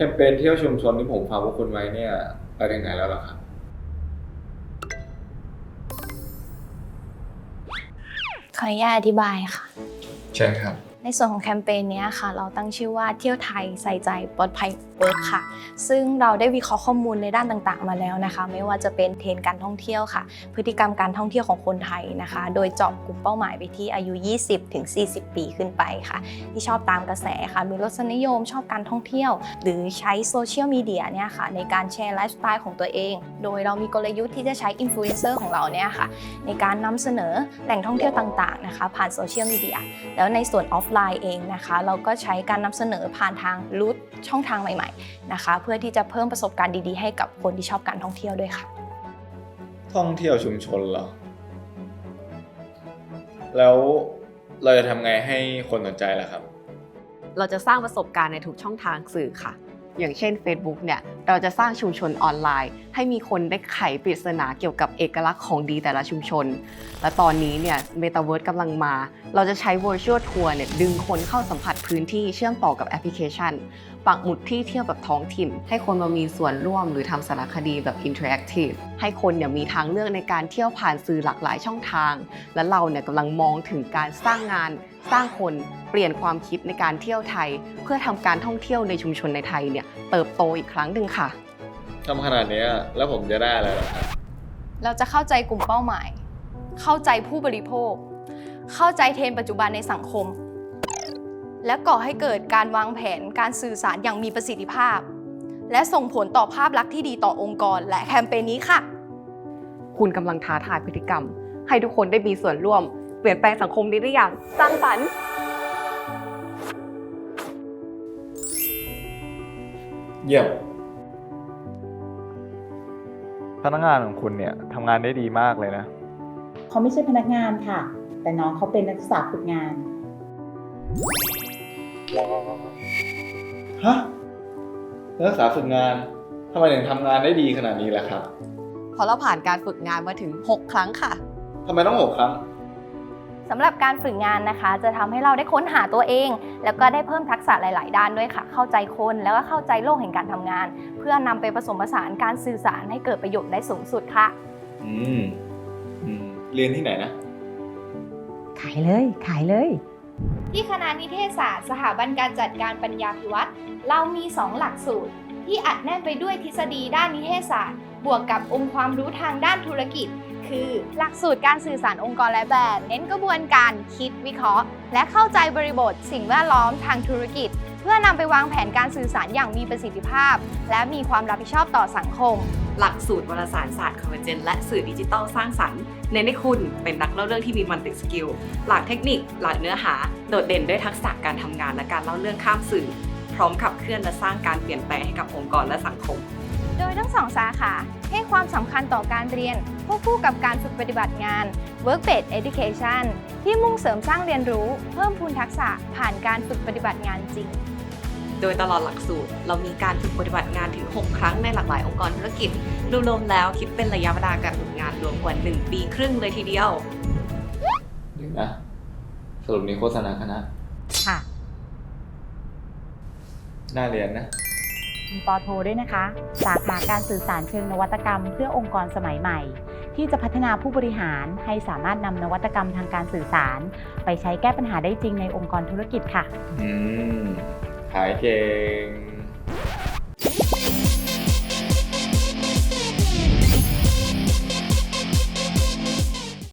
แคมเปญเที่ยวชุมชนที่ผมฝากพวกคุณไว้เนี่ยไปถึงไหนแล้วล่ะครับ ขออนุญาตอธิบายค่ะ ใช่ครับ ในส่วนของแคมเปญนี้ค่ะ เราตั้งชื่อว่าเที่ยวไทยใส่ใจปลอดภัยเวิร์กค่ะ ซึ่งเราได้วิเคราะห์ข้อมูลในด้านต่างๆ มาแล้วนะคะ ไม่ว่าจะเป็นเทรนการท่องเที่ยวค่ะ พฤติกรรมการท่องเที่ยวของคนไทยนะคะ โดยเจาะกลุ่มเป้าหมายไปที่อายุ 20-40 ปีขึ้นไปค่ะ ที่ชอบตามกระแสค่ะ มีรสนิยมชอบการท่องเที่ยว หรือใช้โซเชียลมีเดียเนี่ยค่ะในการแชร์ไลฟ์สไตล์ของตัวเอง โดยเรามีกลยุทธ์ที่จะใช้อินฟลูเอนเซอร์ของเราเนี่ยค่ะในการนำเสนอแหล่งท่องเที่ยวต่างๆนะคะผ่านโซเชียลมีเดียแล้วในส่วนออฟไลน์เองนะคะ เราก็ใช้การนำเสนอผ่านทางรูทช่องทางใหม่ๆนะคะ เพื่อที่จะเพิ่มประสบการณ์ดีๆ ให้กับคนที่ชอบการท่องเที่ยวด้วยค่ะ ท่องเที่ยวชุมชนเหรอ แล้วเราจะทำไงให้คนสนใจล่ะครับ เราจะสร้างประสบการณ์ในทุกช่องทางสื่อค่ะ อย่างเช่น Facebook เนี่ยเราจะสร้างชุมชนออนไลน์ ให้มีคนได้ไขปริศนาเกี่ยวกับเอกลักษณ์ของดีแต่ละชุมชน และตอนนี้เนี่ย Metaverse กำลังมา เราจะใช้ Virtual Tour เนี่ยดึงคนเข้าสัมผัสพื้นที่เชื่อมต่อกับแอปพลิเคชัน ปักหมุดที่เที่ยวแบบท้องถิ่น ให้คนมามีส่วนร่วมหรือทำสารคดีแบบ Interactive ให้คนเนี่ยมีทางเลือกในการเที่ยวผ่านสื่อหลากหลายช่องทาง และเราเนี่ยกำลังมองถึงการสร้างงาน สร้างคน เปลี่ยนความคิดในการเที่ยวไทย เพื่อทำการท่องเที่ยวในชุมชนในไทยเนี่ยเติบโตอีกครั้งหนึ่งค่ะ ทำขนาดเนี้ยแล้วผมจะได้อะไรล่ะครับ เราจะเข้าใจกลุ่มเป้าหมาย เข้าใจผู้บริโภค เข้าใจเทรนด์ปัจจุบันในสังคม และก่อให้เกิดการวางแผนการสื่อสารอย่างมีประสิทธิภาพ และส่งผลต่อภาพลักษณ์ที่ดีต่อองค์กร และแคมเปญนี้ค่ะ คุณกำลังท้าทายพฤติกรรม ให้ทุกคนได้มีส่วนร่วม เปลี่ยนแปลงสังคมนี้ได้อย่างสร้างสรรค์ เยี่ยม พนักงานของคุณเนี่ยทำงานได้ดีมากเลยนะ เขาไม่ใช่พนักงานค่ะ แต่น้องเขาเป็นนักศึกษาฝึกงาน ฮะนักศึกษาฝึกงานทำไมถึงทำงานได้ดีขนาดนี้ล่ะครับเพราะเราผ่านการฝึกงานมาถึง 6 ครั้งค่ะ ทำไมต้องหกครั้ง สำหรับการฝึกงานนะคะ จะทำให้เราได้ค้นหาตัวเอง แล้วก็ได้เพิ่มทักษะหลาย ๆ ด้านด้วยค่ะ เข้าใจคนแล้วก็เข้าใจโลกแห่งการทำงาน เพื่อนำไปผสมผสานการสื่อสารให้เกิดประโยชน์ได้สูงสุดค่ะอืมอืมเรียนที่ไหนนะ ขายเลย ขายเลย ที่คณะนิเทศศาสตร์สถาบันการจัดการปัญญาพิวัตรเรามี 2 หลักสูตร ที่อัดแน่นไปด้วยทฤษฎีด้านนิเทศศาสตร์ บวกกับองค์ความรู้ทางด้านธุรกิจ คือ หลักสูตรการสื่อสารองค์กรและแบรนด์เน้นกระบวนการคิดวิเคราะห์ และเข้าใจบริบท สิ่งแวดล้อมทางธุรกิจ เพื่อนำไปวางแผนการสื่อสารอย่างมีประสิทธิภาพ และมีความรับผิดชอบต่อสังคม หลักสูตรวารสารศาสตร์คอมเมนเจนและสื่อดิจิทัลสร้างสรรค์เน้นให้คุณเป็นนักเล่าเรื่องที่มีมัลติสกิลหลักเทคนิคหลักเนื้อหา โดดเด่นด้วยทักษะการทำงานและการเล่าเรื่องข้ามสื่อ พร้อมขับเคลื่อนและสร้างการเปลี่ยนแปลงให้กับองค์กรและสังคม โดยทั้งสองสาขาให้ความสำคัญต่อการเรียนควบคู่กับการฝึกปฏิบัติงาน Work Based Education ที่มุ่งเสริมสร้างเรียนรู้ เพิ่มพูนทักษะผ่านการฝึกปฏิบัติงานจริง โดยตลอดหลักสูตร เรามีการฝึกปฏิบัติงานถึง 6 ครั้งในหลากหลายองค์กรธุรกิจรวมๆแล้วคิดเป็นระยะเวลาการฝึกงานรวมกว่า 1 ปีครึ่งเลยทีเดียวเดี๋ยวนะสรุปนี้โฆษณาคณะค่ะน่าเรียนนะ มีปอโทด้วยนะคะ สาขาการสื่อสารเชิงนวัตกรรม เพื่อองค์กรสมัยใหม่ ที่จะพัฒนาผู้บริหารให้สามารถนำนวัตกรรมทางการสื่อสาร ไปใช้แก้ปัญหาได้จริงในองค์กรธุรกิจค่ะ อืมขายเก่ง